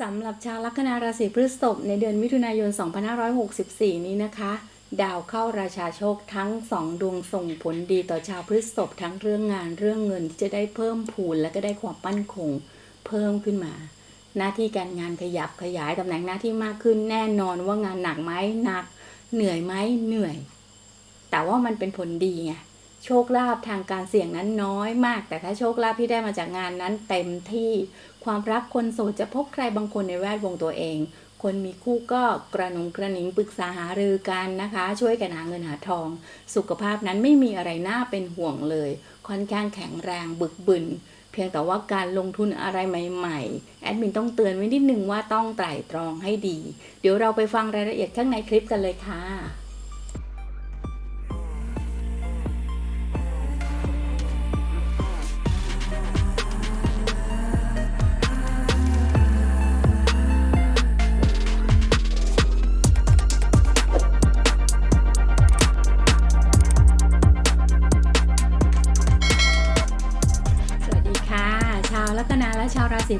สำหรับชาวลัคนาราศีพฤษภในเดือนมิถุนายน 2564 นี้นะคะ ดาวเข้าราชาโชคทั้งสองดวงส่งผลดีต่อชาวพฤษภทั้งเรื่องงานเรื่องเงินที่จะได้เพิ่มพูนและก็ได้ความมั่นคงเพิ่มขึ้นมา หน้าที่การงานขยับขยายตำแหน่งหน้าที่มากขึ้นแน่นอนว่างานหนักไหมหนัก เหนื่อยไหมเหนื่อย แต่ว่ามันเป็นผลดีไง โชคลาภทางการเสี่ยงนั้นน้อยมาก แต่ถ้าโชคลาภที่ได้มาจากงานนั้นเต็มที่ความรักคนโสดจะพบใครบางคนในแวดวงตัวเอง คนมีคู่ก็กระหนงกระหนิงปรึกษาหารือกันนะคะ ช่วยกันหาเงินหาทอง สุขภาพนั้นไม่มีอะไรน่าเป็นห่วงเลย ค่อนข้างแข็งแรงบึกบึนเพียงแต่ว่าการลงทุนอะไรใหม่ๆ แอดมินต้องเตือนไว้นิดนึงว่าต้องไตร่ตรองให้ดี เดี๋ยวเราไปฟังรายละเอียดข้างในคลิปกันเลยค่ะ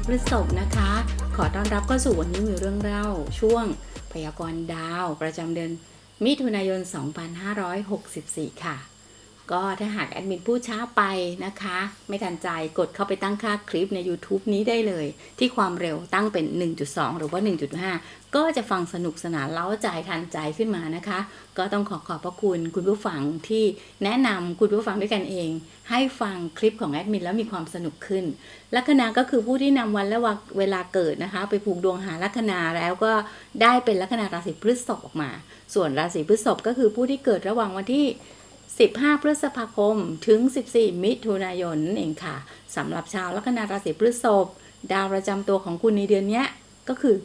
พฤษภนะคะ ขอต้อนรับเข้าสู่วันนี้มีเรื่องเล่า ช่วงพยากรณ์ดาว ประจำเดือนมิถุนายน 2564 ค่ะ ก็ถ้าหากแอดมินพูดช้าไปนะคะ ไม่ทันใจกดเข้าไปตั้งค่าคลิปใน YouTube นี้ได้เลย ที่ความเร็วตั้งเป็น 1.2 หรือว่า 1.5 ก็จะฟังสนุกสนานเล้าใจทันใจขึ้นมานะคะ ก็ต้องขอขอบพระคุณคุณผู้ฟังที่แนะนำคุณผู้ฟังด้วยกันเอง ให้ฟังคลิปของแอดมินแล้วมีความสนุกขึ้น ลัคนาก็คือผู้ที่นำวันและวันเวลาเกิดนะคะ ไปผูกดวงหาลัคนาแล้วก็ได้เป็นลัคนาราศีพฤษภออกมา ส่วนราศีพฤษภก็คือผู้ที่เกิดระหว่างวันที่ 15 พฤษภาคมถึง 14 มิถุนายนนั่นเองค่ะสำหรับชาวลัคนาราศีพฤษภดาวประจำตัวของคุณในเดือนนี้ก็คือ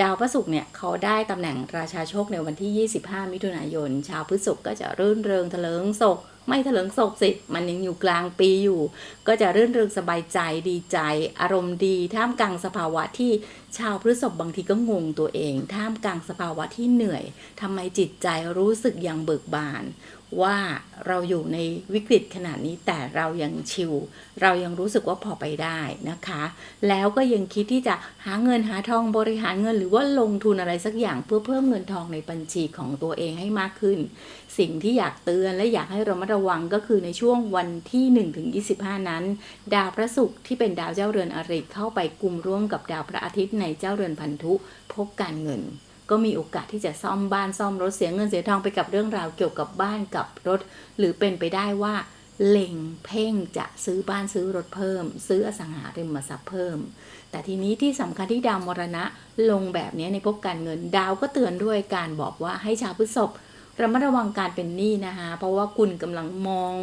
ดาวพระศุกร์เนี่ยเขาได้ตำแหน่งราชาโชคในวันที่ 25 มิถุนายน ชาวพฤษภก็จะรื่นเริงเถลิงศกไม่เถลิงศกสิ มันยังอยู่กลางปีอยู่ ก็จะรื่นเริงสบายใจดีใจ อารมณ์ดีท่ามกลางสภาวะที่ชาวพฤษภบางทีก็งงตัวเอง ท่ามกลางสภาวะที่เหนื่อยทำไมจิตใจรู้สึกยังเบิกบาน ว่าเราอยู่ในวิกฤตขนาดนี้แต่เรายังชิลเรายังรู้สึกว่าพอไปได้นะคะ แล้วก็ยังคิดที่จะหาเงินหาทองบริหารเงิน หรือว่าลงทุนอะไรสักอย่างเพื่อเพิ่มเงินทองในบัญชีของตัวเองให้มากขึ้น สิ่งที่อยากเตือนและอยากให้เรามาระวังก็คือในช่วงวันที่1ถึง25 นั้น ดาวพระศุกร์ที่เป็นดาวเจ้าเรือนอริเข้าไปกลุ่มร่วมกับดาวพระอาทิตย์ในเจ้าเรือนพันธุพบการเงิน ก็มีโอกาสที่จะซ่อมบ้านซ่อมรถเสียเงินเสียทองไปกับเรื่องราวเกี่ยวกับบ้านกับรถ หรือเป็นไปได้ว่าเล็งเพ่งจะซื้อบ้านซื้อรถเพิ่ม ซื้ออสังหาริมทรัพย์เพิ่ม แต่ทีนี้ที่สำคัญที่ดาวมรณะลงแบบนี้ในภพการเงินดาวก็เตือนด้วยการบอกว่าให้ชาวพฤษภระมัดระวังการเป็นหนี้นะคะ เพราะว่าคุณกำลังมอง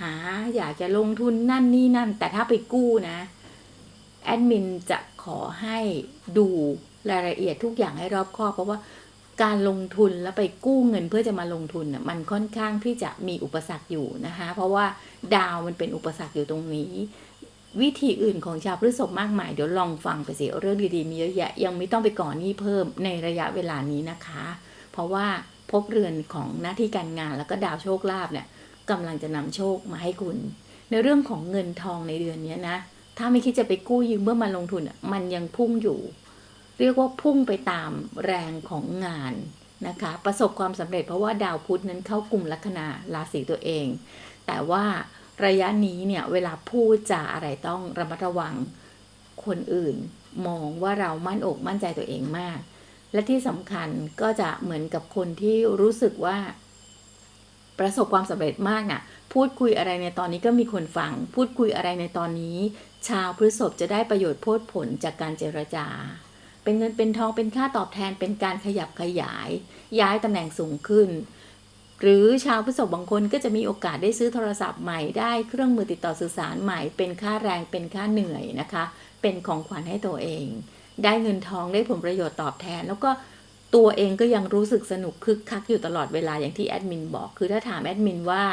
หาอยากจะลงทุนนั่นนี่นั่น แต่ถ้าไปกู้นะแอดมินจะขอให้ดู รายละเอียดทุกอย่างให้รอบคอบเพราะว่าการลงทุนแล้วไปกู้เงินเพื่อจะมาลงทุนน่ะมันค่อนข้างที่จะมีอุปสรรคอยู่นะคะ เพราะว่าดาวมันเป็นอุปสรรคอยู่ตรงนี้ วิธีอื่นของชาวพฤษภมากมาย เดี๋ยวลองฟังไปสิเรื่องดีๆมีเยอะแยะยังไม่ต้องไปก่อนหนี้เพิ่มในระยะเวลานี้นะคะ เพราะว่าพบเรือนของหน้าที่การงานแล้วก็ดาวโชคลาภเนี่ยกำลังจะนำโชคมาให้คุณ ในเรื่องของเงินทองในเดือนนี้นะ ถ้าไม่คิดจะไปกู้ยืมเมื่อมาลงทุนอะมันยังพุ่งอยู่ เรียกว่าพุ่งไปตามแรงของงานนะคะ ประสบความสำเร็จเพราะว่าดาวพุธนั้นเข้ากลุ่มลัคนาราศีตัวเอง แต่ว่าระยะนี้เนี่ยเวลาพูดจาอะไรต้องระมัดระวังคนอื่น มองว่าเรามั่นอกมั่นใจตัวเองมาก และที่สำคัญก็จะเหมือนกับคนที่รู้สึกว่า ประสบความสำเร็จมากน่ะพูดคุยอะไรในตอนนี้ก็มีคนฟัง พูดคุยอะไรในตอนนี้ ชาวพฤษภจะได้ประโยชน์โพดผลจากการเจรจา เป็นเงินเป็นทองเป็นค่าตอบแทนเป็นการขยับขยาย ย้ายตำแหน่งสูงขึ้น หรือชาวพฤษภบางคนก็จะมีโอกาสได้ซื้อโทรศัพท์ใหม่ได้เครื่องมือติดต่อสื่อสารใหม่ เป็นค่าแรงเป็นค่าเหนื่อยนะคะ เป็นของขวัญให้ตัวเอง ได้เงินทองได้ผลประโยชน์ตอบแทน แล้วก็ตัวเองก็ยังรู้สึกสนุกคึกคักอยู่ตลอดเวลาอย่างที่แอดมินบอกคือถ้าถามแอดมินว่า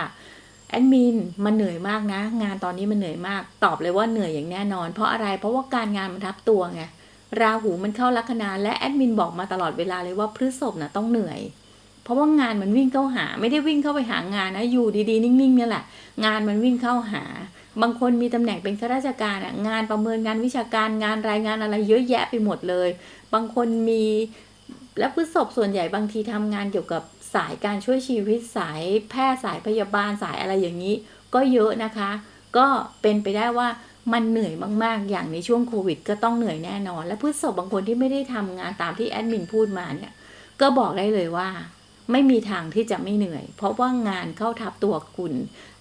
แอดมินมันเหนื่อยมากนะ งานตอนนี้มันเหนื่อยมาก ตอบเลยว่าเหนื่อยอย่างแน่นอน เพราะอะไรเพราะว่าการงานมันทับตัวไง ราหูมันเข้าลัคนาและแอดมินบอกมาตลอดเวลาเลยว่าพฤษภนะต้องเหนื่อย เพราะว่างานมันวิ่งเข้าหา ไม่ได้วิ่งเข้าไปหางานนะอยู่ดีๆ นิ่งๆเนี่ยแหละ งานมันวิ่งเข้าหา บางคนมีตำแหน่งเป็นข้าราชการอะงานประเมินงานวิชาการงานรายงานอะไรเยอะแยะไปหมดเลย บางคนมีและพฤษภส่วนใหญ่บางทีทำงานเกี่ยวกับสายการช่วยชีวิตสายแพทย์สายพยาบาลสายอะไรอย่างนี้ ก็เยอะนะคะ ก็เป็นไปได้ว่า มันเหนื่อยมากๆ อย่างในช่วงโควิด ก็ต้องเหนื่อยแน่นอน และพฤษภบางคนที่ไม่ได้ทำงานตามที่แอดมินพูดมาเนี่ย ก็บอกได้เลยว่า ไม่มีทางที่จะไม่เหนื่อย เพราะว่างานเข้าทับตัวคุณ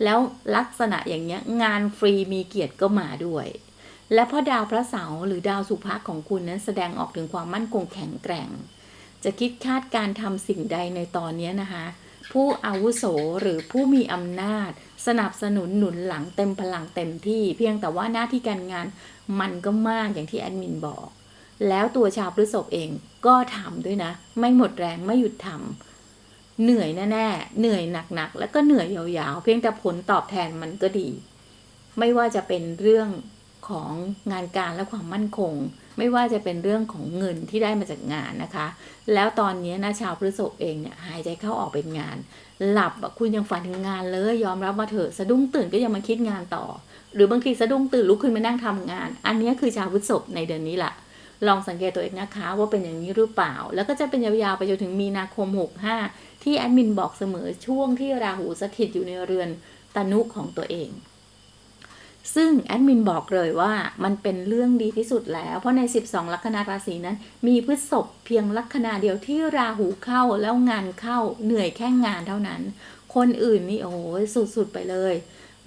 แล้วลักษณะอย่างเนี้ยงานฟรีมีเกียรติก็มาด้วย และเพราะดาวพระเสาร์หรือดาวสุภาของคุณนั้นแสดงออกถึงความมั่นคงแข็งแกร่ง จะคิดคาดการทำสิ่งใดในตอนนี้นะคะ ผู้อาวุโสหรือผู้มีอำนาจ สนับสนุนหนุนหลังเต็มพลังเต็มที่ เพียงแต่ว่าหน้าที่การงานมันก็มากอย่างที่แอดมินบอก แล้วตัวชาวพฤษภเองก็ทำด้วยนะ ไม่หมดแรงไม่หยุดทำเหนื่อยแน่ๆเหนื่อยหนักๆ แล้วก็เหนื่อยยาวๆ เพียงแต่ผลตอบแทนมันก็ดี ไม่ว่าจะเป็นเรื่อง ของงานการและความมั่นคง ไม่ว่าจะเป็นเรื่องของเงินที่ได้มาจากงานนะคะ แล้วตอนนี้นะชาวพฤษภเองเนี่ยหายใจเข้าออกเป็นงาน หลับคุณยังฝันถึงงานเลยยอมรับว่าเถอะสะดุ้งตื่นก็ยังมาคิดงานต่อ หรือบางทีสะดุ้งตื่นลุกขึ้นมานั่งทำงาน อันนี้คือชาวพฤษภในเดือนนี้แหละลองสังเกตตัวเองนะคะ ว่าเป็นอย่างนี้หรือเปล่า แล้วก็จะเป็นยาวๆไปจนถึงมีนาคม 65 ที่แอดมินบอกเสมอช่วงที่ราหูสถิตอยู่ในเรือนตนุของตัวเอง ซึ่งแอดมินบอกเลยว่ามันเป็นเรื่องดีที่สุดแล้ว เพราะใน 12 ลัคนาราศีนั้น มีพฤษภเพียงลัคนาเดียวที่ราหูเข้าแล้วงานเข้าเหนื่อยแค่งานเท่านั้น คนอื่นนี่โอ้ยสุดๆไปเลย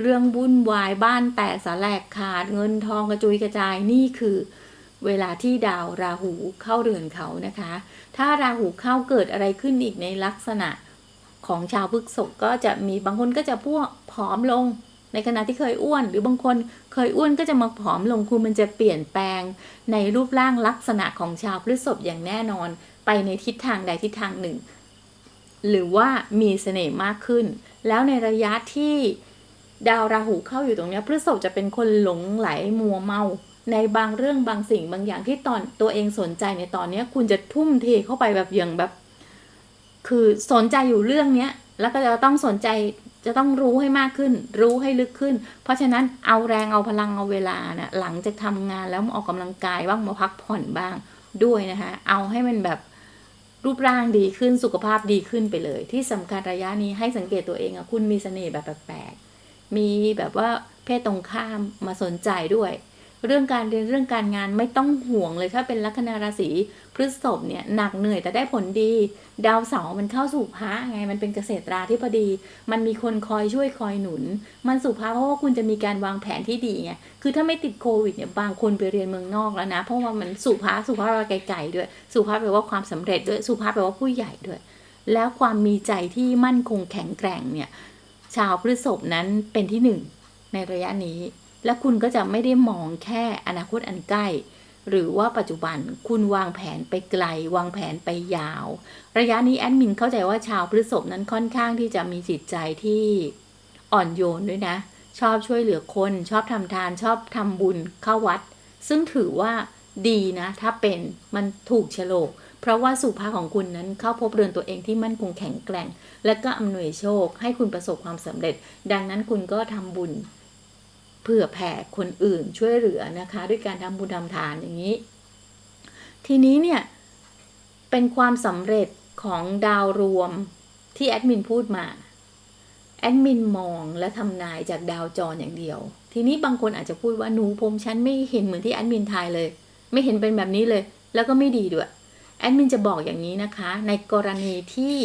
เรื่องวุ่นวายบ้านแตกสาแหลกขาดเงินทองกระจุยกระจายนี่คือเวลาที่ดาวราหูเข้าเรือนเขานะคะ ถ้าราหูเข้าเกิดอะไรขึ้นอีกในลักษณะของชาวพฤษภก็จะมีบางคนก็จะพวกผอมลง ในขณะที่เคยอ้วน หรือบางคนเคยอ้วนก็จะมาผอมลงคือมันจะเปลี่ยนแปลง ในรูปร่างลักษณะของชาวพฤษภอย่างแน่นอน ไปในทิศทางใดทิศทางหนึ่ง หรือว่ามีเสน่ห์มากขึ้น แล้วในระยะที่ดาวราหูเข้าอยู่ตรงนี้พฤษภจะเป็นคนหลงไหลมัวเมาในบางเรื่องบางสิ่งบางอย่างที่ตอนตัวเองสนใจในตอนนี้คุณจะทุ่มเทเข้าไปแบบอย่างแบบ คือสนใจอยู่เรื่องเนี้ย แล้วก็จะต้องสนใจจะต้องรู้ให้มากขึ้น รู้ให้ลึกขึ้น เพราะฉะนั้นเอาแรงเอาพลังเอาเวลานะ่ะหลังจากทำงานแล้วมาออกกำลังกายบ้างมาพักผ่อนบ้างด้วยนะคะเอาให้มันแบบรูปร่างดีขึ้นสุขภาพดีขึ้นไปเลย ที่สำคัญระยะนี้ให้สังเกตตัวเองอะคุณมีเสน่ห์แบบแปลกๆมีแบบว่าเพศตรงข้ามมาสนใจด้วย เรื่องการเรียนเรื่องการงานไม่ต้องห่วงเลยถ้าเป็นลัคนาราศีพฤษภเนี่ยหนักเหนื่อยแต่ได้ผลดี ดาวเสาร์มันเข้าสู่พระไงมันเป็นเกษตราที่พอดี มันมีคนคอยช่วยคอยหนุน มันสู่พระเพราะว่าคุณจะมีการวางแผนที่ดีไงคือถ้าไม่ติดโควิดเนี่ยบางคนไปเรียนเมืองนอกแล้วนะเพราะว่ามันสู่พระสู่พระไกลๆด้วยสู่พระแปลว่าความสำเร็จด้วยสู่พระแปลว่าผู้ใหญ่ด้วย แล้วความมีใจที่มั่นคงแข็งแกร่งเนี่ยชาวพฤษภนั้นเป็นที่หนึ่งในระยะนี้ และคุณก็จะไม่ได้มองแค่อนาคตอันใกล้ หรือว่าปัจจุบันคุณวางแผนไปไกล วางแผนไปยาว ระยะนี้แอดมินเข้าใจว่าชาวพฤษภนั้นค่อนข้างที่จะมีจิตใจที่อ่อนโยนด้วยนะ ชอบช่วยเหลือคน ชอบทำทาน ชอบทำบุญเข้าวัด ซึ่งถือว่าดีนะ ถ้าเป็นมันถูกโฉลก เพราะว่าสุภาของคุณนั้นเข้าพบเรือนตัวเองที่มั่นคงแข็งแกร่ง และก็อำนวยโชค ให้คุณประสบความสำเร็จ ดังนั้นคุณก็ทำบุญ เผื่อแผ่คนอื่นช่วยเหลือนะคะ ด้วยการทำบุญทำทานอย่างนี้ ทีนี้เนี่ยเป็นความสำเร็จของดาวรวมที่แอดมินพูดมาแอดมินมองและทำนายจากดาวจรอย่างเดียว ทีนี้บางคนอาจจะพูดว่าหนูผมฉันไม่เห็นเหมือนที่แอดมินทายเลย ไม่เห็นเป็นแบบนี้เลย แล้วก็ไม่ดีด้วยแอดมินจะบอกอย่างนี้นะคะ ในกรณีที่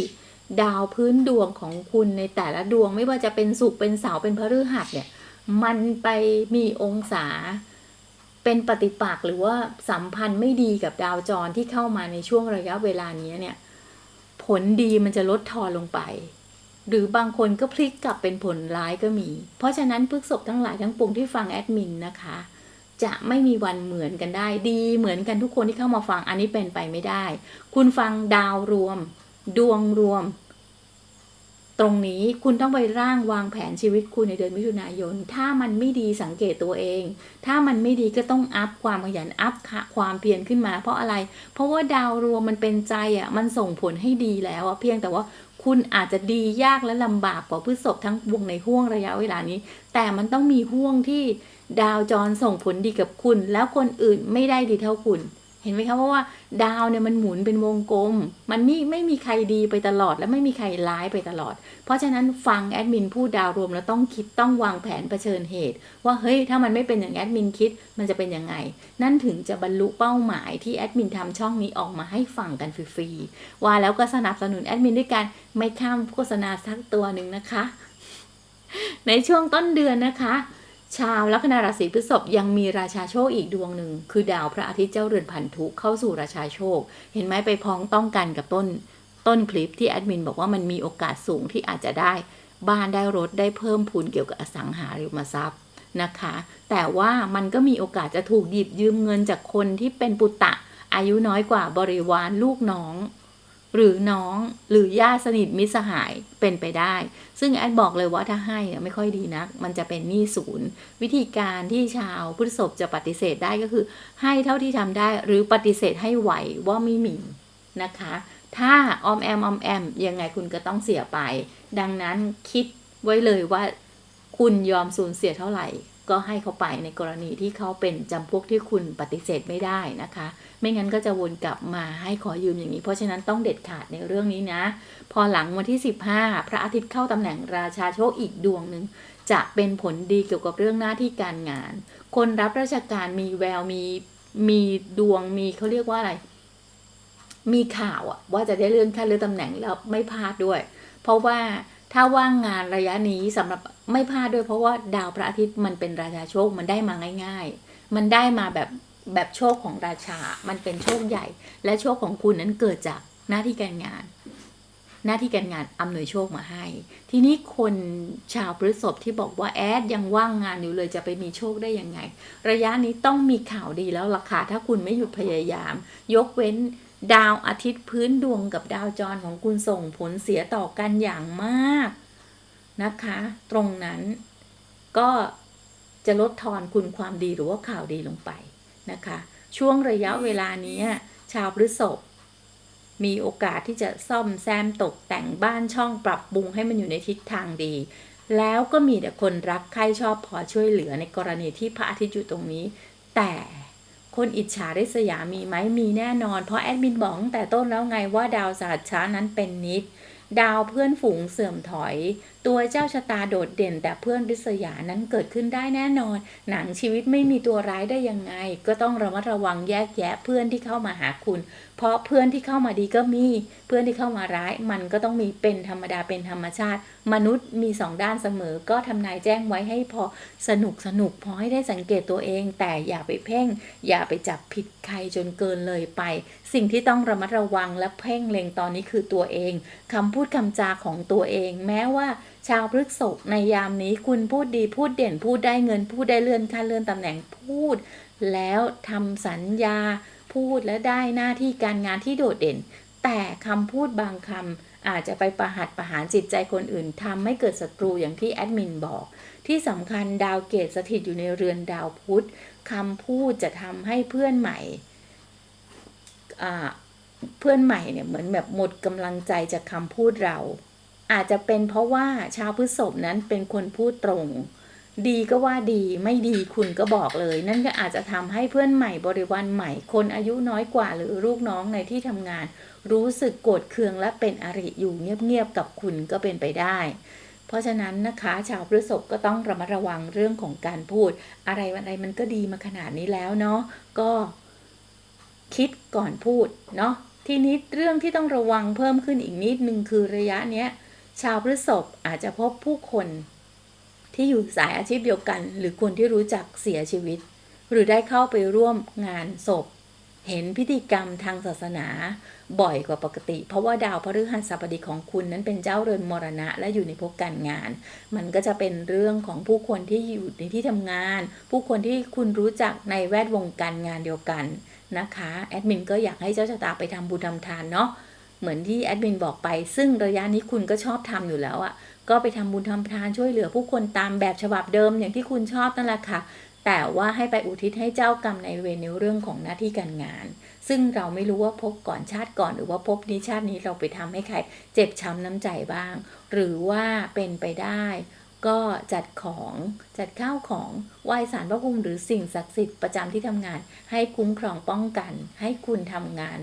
ดาวพื้นดวงของคุณในแต่ละดวงไม่ว่าจะเป็นสุขเป็นเสาเป็นพฤหัสเนี่ย มันไปมีองศาเป็นปฏิปักษ์หรือว่าสัมพันธ์ไม่ดีกับดาวจรที่เข้ามาในช่วงระยะเวลานี้เนี่ย ผลดีมันจะลดทอนลงไป หรือบางคนก็พลิกกลับเป็นผลร้ายก็มี เพราะฉะนั้นพฤกษบทั้งหลายทั้งปวงที่ฟังแอดมินนะคะ จะไม่มีวันเหมือนกันได้ดี เหมือนกันทุกคนที่เข้ามาฟังอันนี้เป็นไปไม่ได้ คุณฟังดาวรวม ดวงรวม ตรงนี้คุณต้องไปร่างวางแผนชีวิตคุณในเดือนมิถุนายน ถ้ามันไม่ดีสังเกตตัวเอง ถ้ามันไม่ดีก็ต้องอัพความขยันอัพความเพียรขึ้นมา เพราะอะไร เพราะว่าดาวรวมมันเป็นใจอะมันส่งผลให้ดีแล้วอะเพียงแต่ว่าคุณอาจจะดียากและลำบากกว่าพฤษภทั้งวงในห่วงระยะเวลานี้ แต่มันต้องมีห่วงที่ดาวจรส่งผลดีกับคุณ แล้วคนอื่นไม่ได้ดีเท่าคุณ เห็นไหมคะเพราะว่าดาวเนี่ยมันหมุนเป็นวงกลม มันไม่ไม่มีใครดีไปตลอด และไม่มีใครร้ายไปตลอด เพราะฉะนั้นฟังแอดมินพูดดาวรวมแล้วต้องคิดต้องวางแผนเผชิญเหตุ ว่าเฮ้ยถ้ามันไม่เป็นอย่างแอดมินคิดมันจะเป็นยังไง นั่นถึงจะบรรลุเป้าหมายที่แอดมินทำช่องนี้ออกมาให้ฟังกันฟรีๆว่าแล้วก็สนับสนุนแอดมินด้วยการไม่ข้ามโฆษณาสักตัวหนึ่งนะคะ ในช่วงต้นเดือนนะคะ ชาวลัคนาราศีพฤษภยังมีราชาโชคอีกดวงหนึ่ง คือดาวพระอาทิตย์เจ้าเรือนพันธุเข้าสู่ราชาโชค เห็นไหมไปพ้องต้องกันกับต้น ต้นคลิปที่แอดมินบอกว่ามันมีโอกาสสูงที่อาจจะได้ บ้านได้รถได้เพิ่มพูนเกี่ยวกับอสังหาริมทรัพย์นะคะ แต่ว่ามันก็มีโอกาสจะถูกหยิบยืมเงินจากคนที่เป็นปุตตะ อายุน้อยกว่าบริวารลูกน้อง หรือน้องหรือญาติสนิทมิตรสหายเป็นไปได้ ซึ่งแอดบอกเลยว่าถ้าให้อะไม่ค่อยดีนัก มันจะเป็นหนี้ศูนย์ วิธีการที่ชาวพฤษภจะปฏิเสธได้ก็คือ ให้เท่าที่ทำได้หรือปฏิเสธให้ไหวว่าไม่มีนะคะ ถ้าออมแอมออมแอมยังไงคุณก็ต้องเสียไป ดังนั้นคิดไว้เลยว่า คุณยอมสูญเสียเท่าไหร่ ก็ให้เขาไปในกรณีที่เขาเป็นจำพวกที่คุณปฏิเสธไม่ได้นะคะ ไม่งั้นก็จะวนกลับมาให้ขอยืมอย่างนี้ เพราะฉะนั้นต้องเด็ดขาดในเรื่องนี้นะ พอหลังวันที่ 15 พระอาทิตย์เข้าตำแหน่งราชาโชคอีกดวงหนึ่งจะเป็นผลดีเกี่ยวกับเรื่องหน้าที่การงาน คนรับราชการมีแววมีมีดวงมีเขาเรียกว่าอะไร มีข่าวอะว่าจะได้เลื่อนขั้นเลื่อนตำแหน่งแล้วไม่พลาดด้วย เพราะว่า ถ้าว่างงานระยะนี้สำหรับไม่พลาดด้วยเพราะว่าดาวพระอาทิตย์มันเป็นราชาโชคมันได้มาง่าย ๆ มันได้มาแบบแบบโชคของราชา มันเป็นโชคใหญ่ และโชคของคุณนั้นเกิดจากหน้าที่การงาน หน้าที่การงานอำนวยโชคมาให้ ทีนี้คนชาวพฤษภที่บอกว่าแอดยังว่างงานอยู่เลยจะไปมีโชคได้ยังไง ระยะนี้ต้องมีข่าวดีแล้วล่ะค่ะถ้าคุณไม่หยุดพยายาม ยกเว้น ดาวอาทิตย์พื้นดวงกับดาวจรของคุณส่งผลเสียต่อกันอย่างมากนะคะ ตรงนั้นก็จะลดทอนคุณความดีหรือว่าข่าวดีลงไปนะคะ ช่วงระยะเวลานี้ชาวพฤษภมีโอกาสที่จะซ่อมแซมตกแต่งบ้านช่องปรับปรุงให้มันอยู่ในทิศทางดี แล้วก็มีแต่คนรักใครชอบพอช่วยเหลือในกรณีที่พระอาทิตย์อยู่ตรงนี้ แต่ คนอิจฉาริษยามีไหมมีแน่นอน เพราะแอดมินบอกตั้งแต่ต้นแล้วไงว่าดาวสหัสช้านั้นเป็นนิด ดาวเพื่อนฝูงเสื่อมถอย ตัวเจ้าชะตาโดดเด่นแต่เพื่อนริษยานั้นเกิดขึ้นได้แน่นอน หนังชีวิตไม่มีตัวร้ายได้ยังไง ก็ต้องระมัดระวังแยกแยะเพื่อนที่เข้ามาหาคุณ เพราะเพื่อนที่เข้ามาดีก็มี เพื่อนที่เข้ามาร้าย มันก็ต้องมีเป็นธรรมดาเป็นธรรมชาติ มนุษย์มีสองด้านเสมอ ก็ทำนายแจ้งไว้ให้พอสนุกสนุกพอให้ได้สังเกตตัวเอง แต่อย่าไปเพ่ง อย่าไปจับผิดใครจนเกินเลยไป สิ่งที่ต้องระมัดระวังและเพ่งเล็งตอนนี้คือตัวเองคำพูดคำจาของตัวเอง แม้ว่า ชาวพฤษภในยามนี้คุณพูดดีพูดเด่นพูดได้เงิน พูดได้เลื่อนขั้นเลื่อนตำแหน่งพูด แล้วทำสัญญาพูดและได้หน้าที่การงานที่โดดเด่น แต่คำพูดบางคำอาจจะไปประหัดประหารจิตใจคนอื่นทำให้เกิดศัตรูอย่างที่แอดมินบอก ที่สำคัญดาวเกตสถิตอยู่ในเรือนดาวพุธคำพูดจะทำให้เพื่อนใหม่เพื่อนใหม่เนี่ยเหมือนแบบหมดกำลังใจจากคำพูดเรา อาจจะเป็นเพราะว่าชาวพฤษภนั้นเป็นคนพูดตรง ดีก็ว่าดีไม่ดีคุณก็บอกเลย นั่นก็อาจจะทำให้เพื่อนใหม่บริวารใหม่คนอายุน้อยกว่าหรือลูกน้องในที่ทำงาน รู้สึกโกรธเคืองและเป็นอริอยู่เงียบๆกับคุณก็เป็นไปได้เพราะฉะนั้นนะคะ ชาวพฤษภก็ต้องระมัดระวังเรื่องของการพูด อะไรอะไรมันก็ดีมาขนาดนี้แล้วเนาะก็คิดก่อนพูดเนาะทีนี้เรื่องที่ต้องระวังเพิ่มขึ้นอีกนิดนึงคือระยะเนี้ย ชาวพฤษภอาจจะพบผู้คนที่อยู่สายอาชีพเดียวกัน หรือคนที่รู้จักเสียชีวิต หรือได้เข้าไปร่วมงานศพ เห็นพิธีกรรมทางศาสนาบ่อยกว่าปกติ เพราะว่าดาวพฤหัสบดีของคุณนั้นเป็นเจ้าเรือนมรณะ และอยู่ในภพการงาน มันก็จะเป็นเรื่องของผู้คนที่อยู่ในที่ทำงาน ผู้คนที่คุณรู้จักในแวดวงการงานเดียวกันนะคะแอดมินก็อยากให้เจ้าชะตาไปทำบุญทำทานเนาะ เหมือนที่แอดมินบอกไป ซึ่งระยะนี้คุณก็ชอบทำอยู่แล้วอะ่ะ ก็ไปทำบุญทำทานช่วยเหลือ ผู้คนตามแบบฉบับเดิมอย่างที่คุณชอบนั่นแหละค่ะ แต่ว่าให้ไปอุทิศให้เจ้ากรรมในเวรในเรื่องของหน้าที่การงาน ซึ่งเราไม่รู้ว่าพบก่อนชาติก่อนหรือว่าพบนี้ชาตินี้เราไปทำให้ใคร เจ็บช้ำน้ำใจบ้าง หรือว่าเป็นไปได้ก็จัดของจัดข้าวของไหว้สารพระภูมิหรือสิ่งศักดิ์สิทธิ์ประจำที่ทำงาน ให้คุ้มครองป้องกัน ให้คุณทำงาน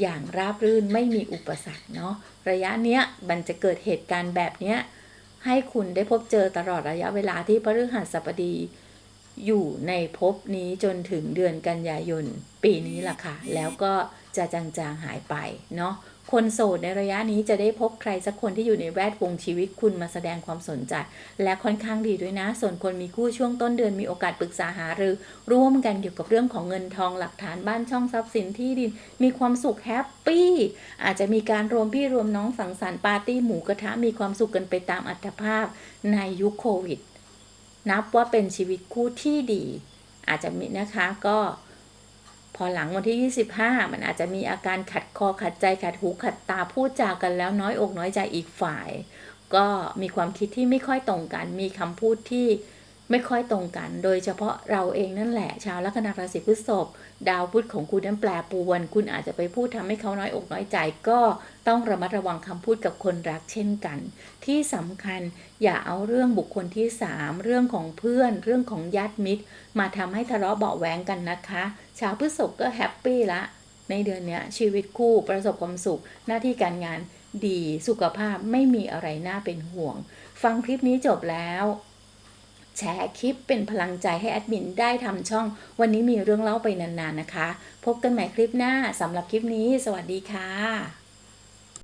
อย่างราบรื่นไม่มีอุปสรรคเนาะระยะเนี้ยมันจะเกิดเหตุการณ์แบบเนี้ยให้คุณได้พบเจอตลอดระยะเวลาที่พฤหัสบดีอยู่ในภพนี้จนถึงเดือนกันยายน ปีนี้ล่ะค่ะ แล้วก็จะจางๆหายไปเนาะ คนโสดในระยะนี้จะได้พบใครสักคนที่อยู่ในแวดวงชีวิตคุณมาแสดงความสนใจ และค่อนข้างดีด้วยนะ ส่วนคนมีคู่ช่วงต้นเดือนมีโอกาสปรึกษาหารือ ร่วมกันเกี่ยวกับเรื่องของเงินทองหลักฐานบ้านช่องทรัพย์สินที่ดิน มีความสุขแฮปปี้อาจจะมีการรวมพี่รวมน้องสังสรรค์ปาร์ตี้หมูกระทะมีความสุขกันไปตามอัตภาพในยุคโควิด นับว่าเป็นชีวิตคู่ที่ดี อาจจะมีนะคะก็ พอหลังวันที่ 25 มันอาจจะมีอาการขัดคอขัดใจขัดหูขัดตาพูดจากันแล้วน้อยอกน้อยใจอีกฝ่าย ก็มีความคิดที่ไม่ค่อยตรงกัน มีคำพูดที่ไม่ค่อยตรงกัน โดยเฉพาะเราเองนั่นแหละ ชาวลัคนาราศีพฤษภดาวพุธของคุณนั้นแปรปรวน คุณอาจจะไปพูดทำให้เขาน้อยอกน้อยใจ ก็ต้องระมัดระวังคำพูดกับคนรักเช่นกัน ที่สำคัญอย่าเอาเรื่องบุคคลที่ 3 เรื่องของเพื่อน เรื่องของญาติมิตร มาทำให้ทะเลาะเบาแหวงกันนะคะ ชาวพฤษภก็แฮปปี้ละ ในเดือนเนี้ยชีวิตคู่ประสบความสุข หน้าที่การงานดีสุขภาพไม่มีอะไรน่าเป็นห่วง ฟังคลิปนี้จบแล้ว แชร์คลิปเป็นพลังใจให้แอดมินได้ทำช่อง วันนี้มีเรื่องเล่าไปนานๆนะคะ พบกันใหม่คลิปหน้าสำหรับคลิปนี้ สวัสดีค่ะ